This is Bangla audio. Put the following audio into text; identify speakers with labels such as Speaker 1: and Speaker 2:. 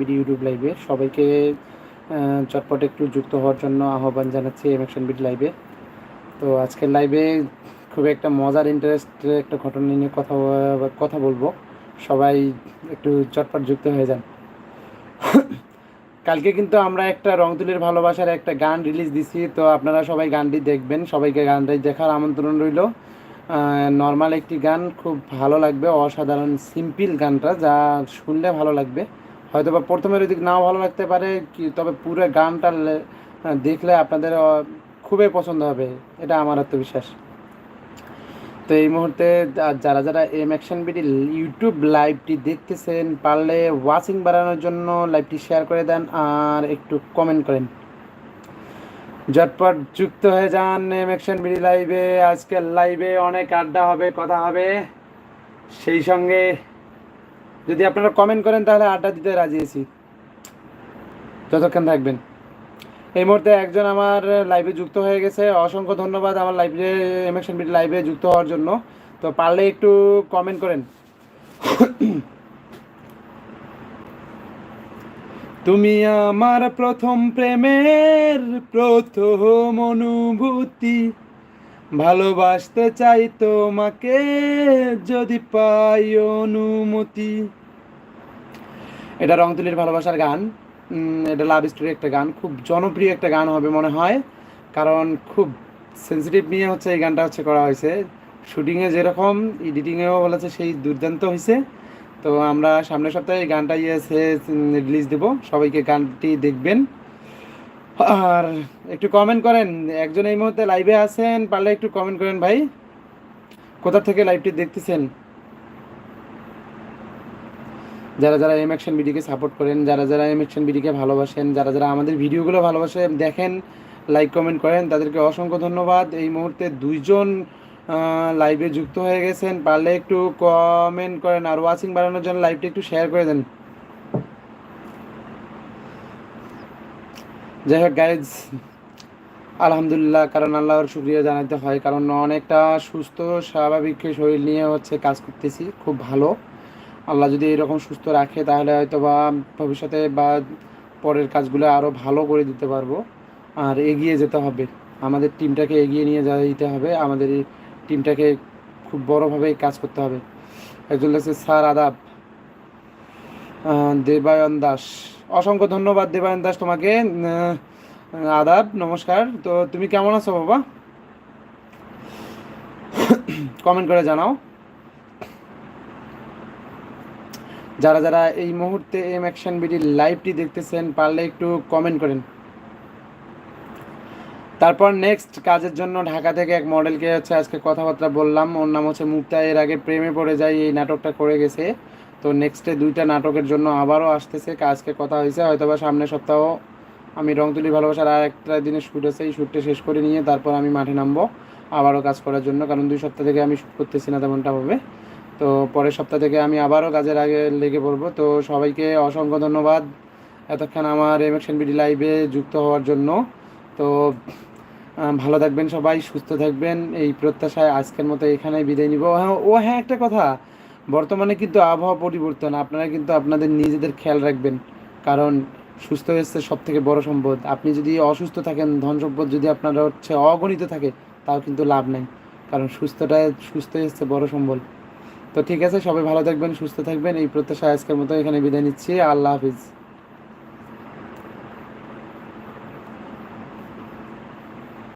Speaker 1: বিডি ইউটিউব লাইভে। সবাইকে চটপট একটু যুক্ত হওয়ার জন্য আহ্বান জানাচ্ছি এমএকশন বিড লাইভে তো আজকের লাইভে খুব একটা মজার ইন্টারেস্ট একটা ঘটনা নিয়ে কথা কথা বলব। সবাই একটু চটপট যুক্ত হয়ে যান। কালকে কিন্তু আমরা একটা রং তুলির ভালোবাসার একটা গান রিলিজ দিছি। তো আপনারা সবাই গানটি দেখবেন, সবাইকে গানটি দেখার আমন্ত্রণ রইল। নর্মাল একটি গান, খুব ভালো লাগবে। অসাধারণ সিম্পল গানটা, যা শুনলে ভালো লাগবে। হয়তো বা প্রথমের ওই দিক নাও ভালো লাগতে পারে, কি তবে পুরো গানটা দেখলে আপনাদের খুবই পছন্দ হবে, এটা আমার আত্মবিশ্বাস। তো এই মুহূর্তে যারা যারা এম অ্যাকশন বিডি ইউটিউব লাইভটি দেখতেছেন, পারলে ওয়াচিং বাড়ানোর জন্য লাইভটি শেয়ার করে দেন আর একটু কমেন্ট করেন। ঝটপট যুক্ত হয়ে যান এম অ্যাকশন বিডি লাইভে। আজকের লাইভে অনেক আড্ডা হবে, কথা হবে। সেই সঙ্গে যদি আপনারা কমেন্ট করেন, তাহলে আড্ডা দিতে রাজি আছি। যতক্ষণ থাকবেন। এই মুহূর্তে একজন আমার লাইভে যুক্ত হয়ে গেছে। অসংখ্য ধন্যবাদ আমার লাইভে এমএকশন বিট লাইভে যুক্ত হওয়ার জন্য। তো পারলে একটু কমেন্ট করেন। তুমি আমার প্রথম প্রেমের প্রথম অনুভূতি। ভালোবাসতে চাই তোমাকে, যদি পাই অনুমতি। এটা রংতুলির ভালোবাসার গান। এটা লাভ স্টোরি একটা গান। খুব জনপ্রিয় একটা গান হবে মনে হয়। কারণ খুব সেন্সিটিভ নিয়ে হচ্ছে এই গানটা হচ্ছে করা হয়েছে। শুটিংয়ে যেরকম এডিটিংয়েও বলেছে সেই দুর্দান্ত হয়েছে। তো আমরা সামনের সপ্তাহে এই গানটা ইয়েছে রিলিজ দেব। সবাইকে গানটি দেখবেন। আর একটু কমেন্ট করেন, একজন এই মুহূর্তে লাইভে আছেন, পারলে একটু কমেন্ট করেন ভাই। কোথা থেকে লাইভটি দেখতেছেন? যারা যারা এম অ্যাকশন বিডিকে সাপোর্ট করেন, যারা যারা এম অ্যাকশন বিডিকে ভালোবাসেন, যারা যারা আমাদের ভিডিওগুলো ভালোবাসে, দেখেন লাইক কমেন্ট করেন, তাদেরকে অসংখ্য ধন্যবাদ। এই মুহূর্তে দুইজন লাইভে যুক্ত হয়ে গেছেন, পারলে একটু কমেন্ট করেন, আর ওয়াচিং বাড়ানোর জন্য লাইভটি একটু শেয়ার করে দেন। যাই হোক গাইজ আলহামদুলিল্লাহ, কারণ আল্লাহর শুক্রিয়া জানাতে হয়, কারণ অনেকটা সুস্থ, স্বাভাবিক শরীর নিয়ে হচ্ছে কাজ করতেছি, খুব ভালো। আল্লাহ যদি এরকম সুস্থ রাখে, তাহলে হয়তো বা ভবিষ্যতে বা পরের কাজগুলো আরও ভালো করে দিতে পারব। আর এগিয়ে যেতে হবে। আমাদের টিমটাকে এগিয়ে নিয়ে যেতে হবে। আমাদের এই টিমটাকে খুব বড়োভাবে কাজ করতে হবে। একজন লাগছে স্যার আদাব দেবায়ন দাস। অসংখ্য ধন্যবাদ দেবায়ন দাস তোমাকে। আদাব, নমস্কার। তো তুমি কেমন আছো বাবা? কমেন্ট করে জানাও। যারা যারা এই মুহূর্তে এম অ্যাকশন বিডি লাইভটি দেখতেছেন, পারলে একটু কমেন্ট করেন। তারপর নেক্সট কাজের জন্য ঢাকা থেকে এক মডেলকে হচ্ছে আজকে কথাবার্তা বললাম। ওর নাম হচ্ছে মুক্তা। এর আগে প্রেমে পড়ে যায়, এই নাটকটা করে গেছে। তো নেক্সটে দুইটা নাটকের জন্য আবারও আসতেছে। আজকে কথা হয়েছে হয়তো বা সামনের সপ্তাহ আমি রংতুলি ভালোবাসার আর একটা দিনে শ্যুট আছে এই শ্যুটটা শেষ করে নিয়ে তারপর আমি মাঠে নামবো আবারও কাজ করার জন্য, কারণ দুই সপ্তাহ থেকে আমি শ্যুট করতেছি না তেমনটা হবে তো পরের সপ্তাহ থেকে আমি আবারও কাজের আগে লেগে পড়ব। তো সবাইকে অসংখ্য ধন্যবাদ এতক্ষণ আমার এমএকশন বিডি লাইভে যুক্ত হওয়ার জন্য। তো ভালো থাকবেন সবাই, সুস্থ থাকবেন। এই প্রত্যাশায় আজকের মতো এখানেই বিদায় নিব। হ্যাঁ ও হ্যাঁ একটা কথা। বর্তমানে কিন্তু আবহাওয়া পরিবর্তন। আপনারা কিন্তু আপনাদের নিজেদের খেয়াল রাখবেন। কারণ সুস্থ হচ্ছে সব থেকে বড় সম্পদ। আপনি যদি অসুস্থ থাকেন, ধন সম্পদ যদি আপনার হচ্ছে অগণিত থাকে, তাও কিন্তু লাভ নাই। কারণ সুস্থটা সুস্থ হচ্ছে বড় সম্বল। তো ঠিক আছে, সবাই ভালো থাকবেন, সুস্থ থাকবেন। এই প্রত্যাশায় আজকের মতো এখানে বিদায় নিচ্ছি। আল্লাহ হাফিজ।